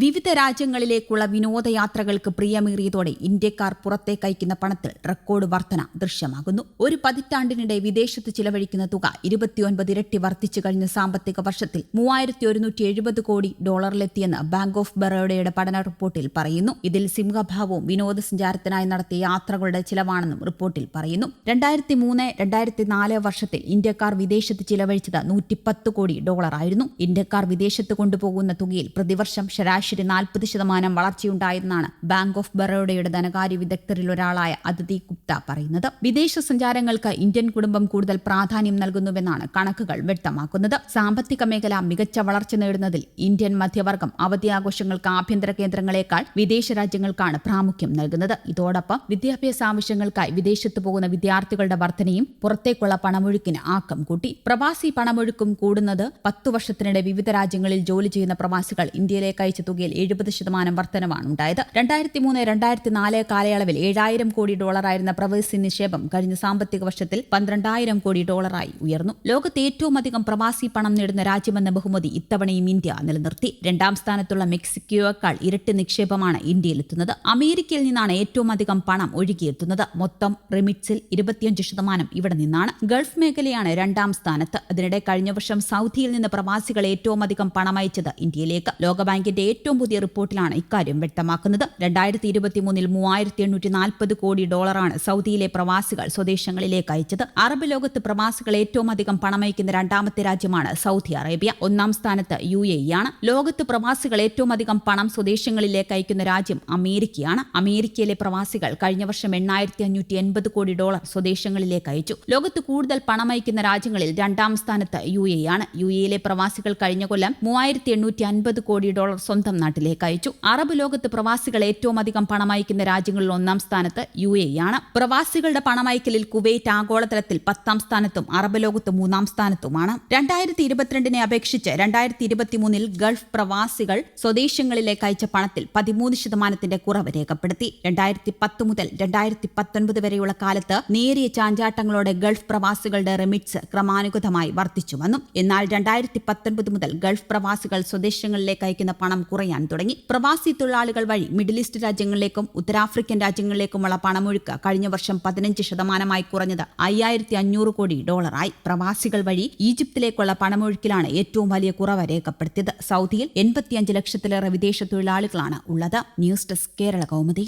വിവിധ രാജ്യങ്ങളിലേക്കുള്ള വിനോദയാത്രകൾക്ക് പ്രിയമേറിയതോടെ ഇന്ത്യക്കാർ പുറത്തേക്ക് അയക്കുന്ന പണത്തിൽ റെക്കോർഡ് വർധന ദൃശ്യമാകുന്നു. ഒരു പതിറ്റാണ്ടിനിടെ വിദേശത്ത് ചിലവഴിക്കുന്ന തുക ഇരുപത്തിയൊൻപത് ഇരട്ടി വർദ്ധിച്ചു കഴിഞ്ഞ സാമ്പത്തിക വർഷത്തിൽ മൂവായിരത്തി ഒരുന്നൂറ്റി എഴുപത് കോടി ഡോളറിലെത്തിയെന്ന് ബാങ്ക് ഓഫ് ബറോഡയുടെ പഠന റിപ്പോർട്ടിൽ പറയുന്നു. ഇതിൽ സിംഹഭാവവും വിനോദസഞ്ചാരത്തിനായി നടത്തിയ യാത്രകളുടെ ചിലവാണെന്നും റിപ്പോർട്ടിൽ പറയുന്നു. രണ്ടായിരത്തി മൂന്ന് രണ്ടായിരത്തി നാല് വർഷത്തിൽ ഇന്ത്യക്കാർ വിദേശത്ത് ചിലവഴിച്ചത് നൂറ്റിപ്പത്ത് കോടി ഡോളറായിരുന്നു. ഇന്ത്യക്കാർ വിദേശത്ത് കൊണ്ടുപോകുന്ന തുകയിൽ പ്രതിവർഷം ശരാശരി നാൽപ്പത് ശതമാനം വളർച്ചയുണ്ടായെന്നാണ് ബാങ്ക് ഓഫ് ബറോഡയുടെ ധനകാര്യ വിദഗ്ധരിൽ ഒരാളായ അതിഥി ഗുപ്ത പറയുന്നത്. വിദേശ സഞ്ചാരങ്ങൾക്ക് ഇന്ത്യൻ കുടുംബം കൂടുതൽ പ്രാധാന്യം നൽകുന്നുവെന്നാണ് കണക്കുകൾ വ്യക്തമാക്കുന്നത്. സാമ്പത്തിക മേഖല മികച്ച വളർച്ച നേടുന്നതിൽ ഇന്ത്യൻ മധ്യവർഗം അവധി ആഘോഷങ്ങൾക്ക് ആഭ്യന്തര കേന്ദ്രങ്ങളെക്കാൾ വിദേശ രാജ്യങ്ങൾക്കാണ് പ്രാമുഖ്യം നൽകുന്നത്. ഇതോടൊപ്പം വിദ്യാഭ്യാസ ആവശ്യങ്ങൾക്കായി വിദേശത്ത് പോകുന്ന വിദ്യാർത്ഥികളുടെ വർധനയും പുറത്തേക്കുള്ള പണമൊഴുക്കിന് ആക്കം കൂട്ടി. പ്രവാസി പണമൊഴുക്കും കൂടുന്നത് പത്തു വർഷത്തിനിടെ വിവിധ രാജ്യങ്ങളിൽ ജോലി ചെയ്യുന്ന പ്രവാസികൾ ഇന്ത്യയിലേക്ക് അയച്ച തുകയിൽ എഴുപത് ശതമാനം വർധനവാണ് ഉണ്ടായത്. രണ്ടായിരത്തി മൂന്ന് രണ്ടായിരത്തി നാല് കാലയളവിൽ ഏഴായിരം കോടി ഡോളറായിരുന്ന പ്രവാസി നിക്ഷേപം കഴിഞ്ഞ സാമ്പത്തിക വർഷത്തിൽ പന്ത്രണ്ടായിരം കോടി ഡോളറായി ഉയർന്നു. ലോകത്ത് ഏറ്റവും അധികം പ്രവാസി പണം നേടുന്ന രാജ്യമെന്ന ബഹുമതി ഇത്തവണയും ഇന്ത്യ നിലനിർത്തി. രണ്ടാം സ്ഥാനത്തുള്ള മെക്സിക്കോയേക്കാൾ ഇരട്ടി നിക്ഷേപമാണ് ഇന്ത്യയിലെത്തുന്നത്. അമേരിക്കയിൽ നിന്നാണ് ഏറ്റവും അധികം പണം ഒഴുകിയെത്തുന്നത്. മൊത്തം റിമിറ്റ്സിൽ ഇരുപത്തിയഞ്ച് ശതമാനം ഇവിടെ നിന്നാണ്. ഗൾഫ് മേഖലയാണ് രണ്ടാം സ്ഥാനത്ത്. അതിനിടെ കഴിഞ്ഞ വർഷം സൗദിയിൽ നിന്ന് പ്രവാസികൾ ഏറ്റവും അധികം പണമയച്ചത് ഇന്ത്യയിലേക്ക്. ലോകബാങ്കിന്റെ ഏറ്റവും പുതിയ റിപ്പോർട്ടിലാണ് ഇക്കാര്യം വ്യക്തമാക്കുന്നത്. രണ്ടായിരത്തി ഇരുപത്തി മൂന്നിൽ മൂവായിരത്തി എണ്ണൂറ്റി നാൽപ്പത് കോടി ഡോളറാണ് സൗദിയിലെ പ്രവാസികൾ സ്വദേശങ്ങളിലേക്ക് അയച്ചത്. അറബ് ലോകത്ത് പ്രവാസികൾ ഏറ്റവും അധികം പണമയക്കുന്ന രണ്ടാമത്തെ രാജ്യമാണ് സൗദി അറേബ്യ. ഒന്നാം സ്ഥാനത്ത് യു എ ആണ്. ലോകത്ത് പ്രവാസികൾ ഏറ്റവും അധികം പണം സ്വദേശങ്ങളിലേക്ക് അയക്കുന്ന രാജ്യം അമേരിക്കയാണ്. അമേരിക്കയിലെ പ്രവാസികൾ കഴിഞ്ഞ വർഷം എണ്ണായിരത്തി അഞ്ഞൂറ്റി എൺപത് കോടി ഡോളർ സ്വദേശങ്ങളിലേക്ക് അയച്ചു. ലോകത്ത് കൂടുതൽ പണമയക്കുന്ന രാജ്യങ്ങളിൽ രണ്ടാം സ്ഥാനത്ത് യു എ ആണ്. യു എയിലെ പ്രവാസികൾ കഴിഞ്ഞ കൊല്ലം മൂവായിരത്തി എണ്ണൂറ്റി അൻപത് കോടി ഡോളർ സ്വന്തം നാട്ടിലേക്ക് അയച്ചു. അറബ് ലോകത്ത് പ്രവാസികൾ ഏറ്റവും അധികം പണമയക്കുന്ന രാജ്യങ്ങളിൽ ഒന്നാം സ്ഥാനത്ത് യു എ ആണ് പ്രവാസികളുടെ പണമയക്കലിൽ കുവൈറ്റ് ആഗോളതലത്തിൽ പത്താം സ്ഥാനത്തും അറബ് ലോകത്ത് മൂന്നാം സ്ഥാനത്തുമാണ്. രണ്ടായിരത്തി ഇരുപത്തിരണ്ടിനെ അപേക്ഷിച്ച് രണ്ടായിരത്തി ഇരുപത്തിമൂന്നിൽ ഗൾഫ് പ്രവാസികൾ സ്വദേശങ്ങളിലേക്ക് അയച്ച പണത്തിൽ പതിമൂന്ന് ശതമാനത്തിന്റെ കുറവ് രേഖപ്പെടുത്തി. രണ്ടായിരത്തി പത്ത് മുതൽ രണ്ടായിരത്തി പത്തൊൻപത് വരെയുള്ള കാലത്ത് നേരിയ ചാഞ്ചാട്ടങ്ങളോടെ ഗൾഫ് പ്രവാസികളുടെ റെമിറ്റ്സ് ക്രമാനുഗതമായി വർദ്ധിച്ചു വന്നു. എന്നാൽ രണ്ടായിരത്തി പത്തൊൻപത് മുതൽ ഗൾഫ് പ്രവാസികൾ സ്വദേശങ്ങളിലേക്ക് അയക്കുന്ന പണം കുറയാൻ തുടങ്ങി പ്രവാസി തൊഴിലാളികൾ വഴി മിഡിൽ ഈസ്റ്റ് രാജ്യങ്ങളിലേക്കും ഉത്തരാഫ്രിക്കൻ രാജ്യങ്ങളിലേക്കുമുള്ള പണമൊഴുക്ക് കഴിഞ്ഞ വർഷം പതിനഞ്ച് ശതമാനമായി കുറഞ്ഞത് അയ്യായിരത്തി അഞ്ഞൂറ് കോടി ഡോളറായി. പ്രവാസികൾ വഴി ഈജിപ്തിലേക്കുള്ള പണമൊഴുക്കിലാണ് ഏറ്റവും വലിയ കുറവ് രേഖപ്പെടുത്തിയത്. സൗദിയിൽ എൺപത്തിയഞ്ച് ലക്ഷത്തിലേറെ വിദേശ തൊഴിലാളികളാണ് ഉള്ളത്. News desk Kerala Kaumudi.